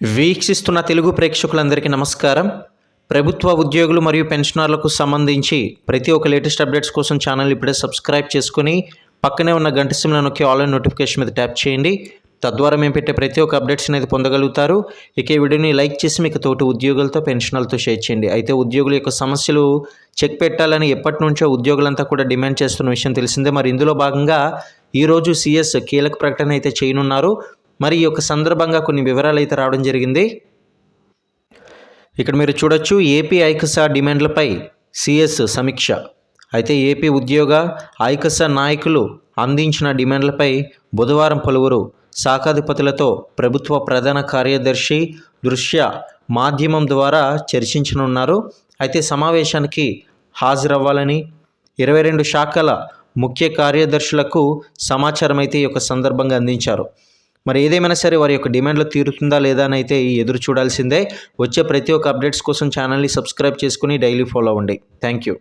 వీక్షిస్తున్న తెలుగు ప్రేక్షకులందరికీ నమస్కారం. ప్రభుత్వ ఉద్యోగులు మరియు పెన్షనర్లకు సంబంధించి ప్రతి ఒక్క లేటెస్ట్ అప్డేట్స్ కోసం ఛానల్ ఇప్పుడే సబ్స్క్రైబ్ చేసుకుని పక్కనే ఉన్న గంట సిమ్లో నొక్కి ఆన్లైన్ నోటిఫికేషన్ మీద ట్యాప్ చేయండి. తద్వారా మేము పెట్టే ప్రతి ఒక్క అప్డేట్స్ అనేది పొందగలుగుతారు. ఇక ఈ వీడియోని లైక్ చేసి మీకు తోటి ఉద్యోగులతో పెన్షనర్లతో షేర్ చేయండి. అయితే ఉద్యోగుల యొక్క సమస్యలు చెక్ పెట్టాలని ఎప్పటి నుంచో ఉద్యోగులంతా కూడా డిమాండ్ చేస్తున్న విషయం తెలిసిందే. మరి ఇందులో భాగంగా ఈరోజు సిఎస్ కీలక ప్రకటన అయితే చేయనున్నారు. మరి ఈ యొక్క సందర్భంగా కొన్ని వివరాలు అయితే రావడం జరిగింది. ఇక్కడ మీరు చూడొచ్చు ఏపీ ఐకసా డిమాండ్లపై సిఎస్ సమీక్ష. అయితే ఏపీ ఉద్యోగ ఐకసా నాయకులు అందించిన డిమాండ్లపై బుధవారం పలువురు శాఖాధిపతులతో ప్రభుత్వ ప్రధాన కార్యదర్శి దృశ్య మాధ్యమం ద్వారా చర్చించనున్నారు. అయితే సమావేశానికి హాజరవ్వాలని ఇరవై రెండు శాఖల ముఖ్య కార్యదర్శులకు సమాచారం అయితే ఈ యొక్క సందర్భంగా అందించారు. మరి ఏదేమైనా సరే వారి యొక్క డిమాండ్లు తీరుతుందా లేదా అని అయితే ఎదురు చూడాల్సిందే. వచ్చే ప్రతి ఒక్క అప్డేట్స్ కోసం ఛానల్ని సబ్స్క్రైబ్ చేసుకుని డైలీ ఫాలో అవ్వండి. Thank you.